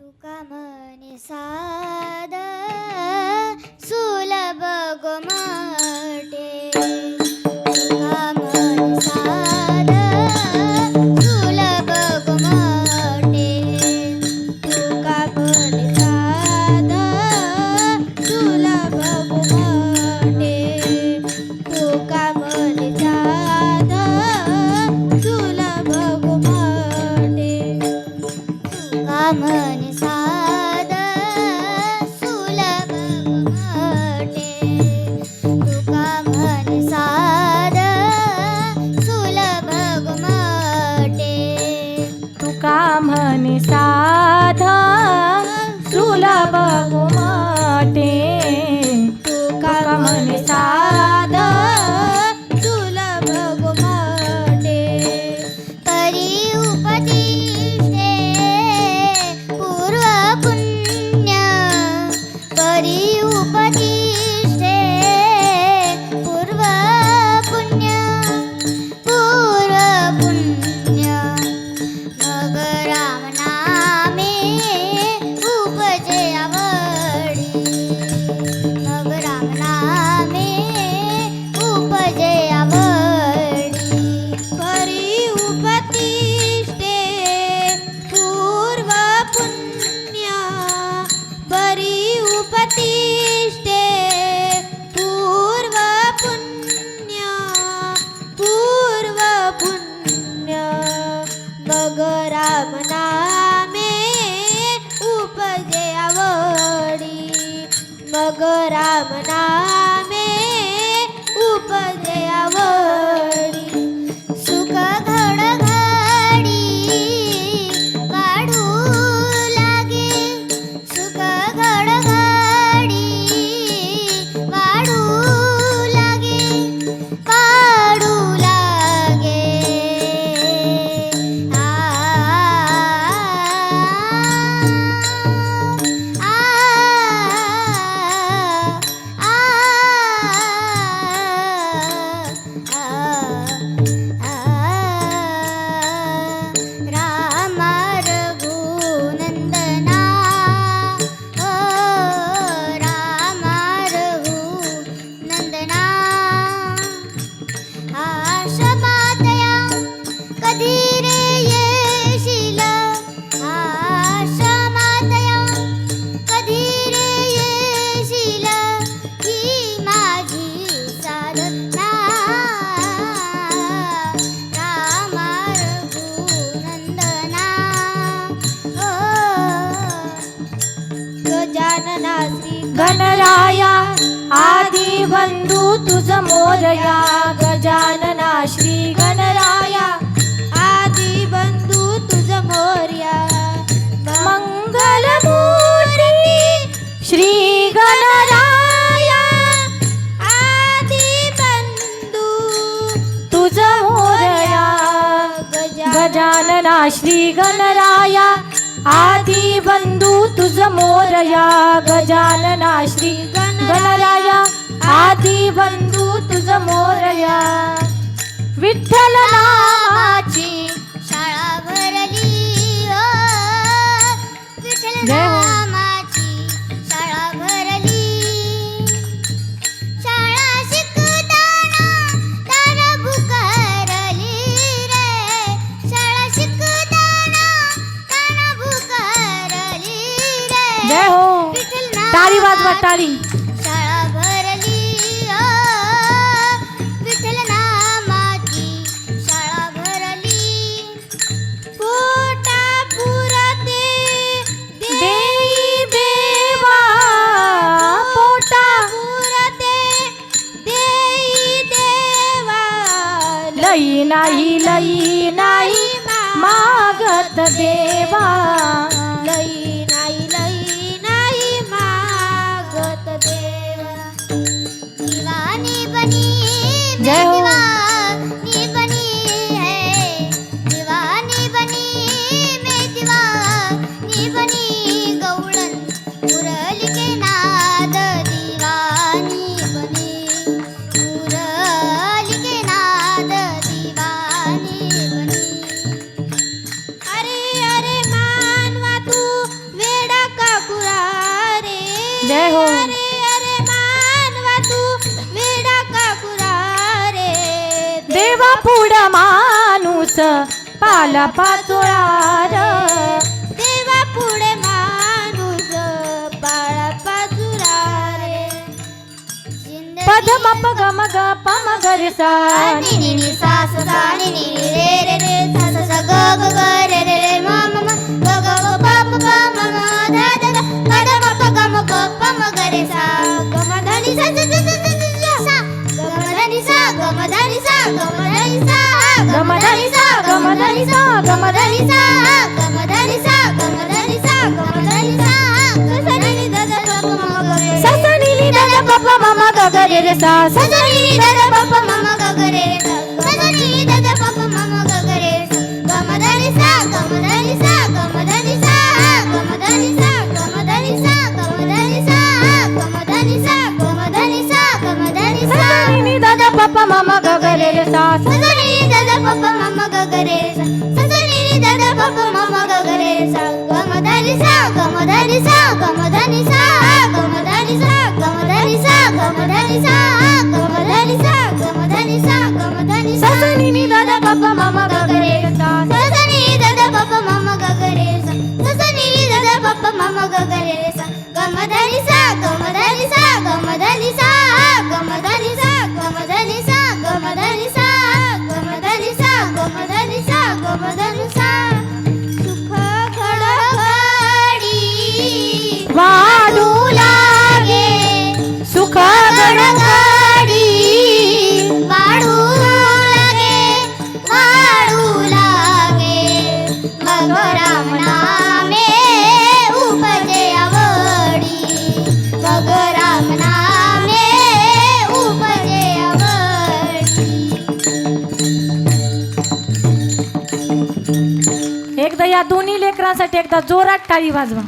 तुका म्हणे साद सुलभ गोमाटे। तुका म्हणे साध सुलभ गोमाटे। तुका म्हणे साध सुलभ गोमाटे। तुका म्हणे साध सुलभ गोमाटे। तुका म्हणे राम नामे बंधू तुझ मोरया गजानना श्री गणराया. आदि बंधू तुझ मोर्या मंगल मूर्ती श्री गणराया. आदि बंधू तुझ मोरया गजानना श्री गणराया. आदि बंधू तुझ मोरया गजानना श्री गणराया. आदी बंधू तुझ मोरया विठ्ठल नामाची शाळा भरली ओ विठ्ठल हो. नामाची शाळा भरली. शाळा शिकताना तार भुकारली रे. शाळा शिकताना तार भुकारली रे. जय हो. विठ्ठल टाळी वाजवा टाळी नाही लई नाही मागत देवा. तुळस पाला पाचोळार देवा पुढे माणूस पाळा पाचुरार पदम पग मग पम घर सा नि सा रे रे रे सा ग ग ग Papa, mama, go get it, it's awesome. Papa, mama, go get it, it's awesome. Papa, mama, go get it, it's awesome gagareza sasanili dada papa mama gagareza goma dali sa goma dali sa एकदा या दोन्ही लेकरांसाठी एकदा जोरात टाळी वाजवा.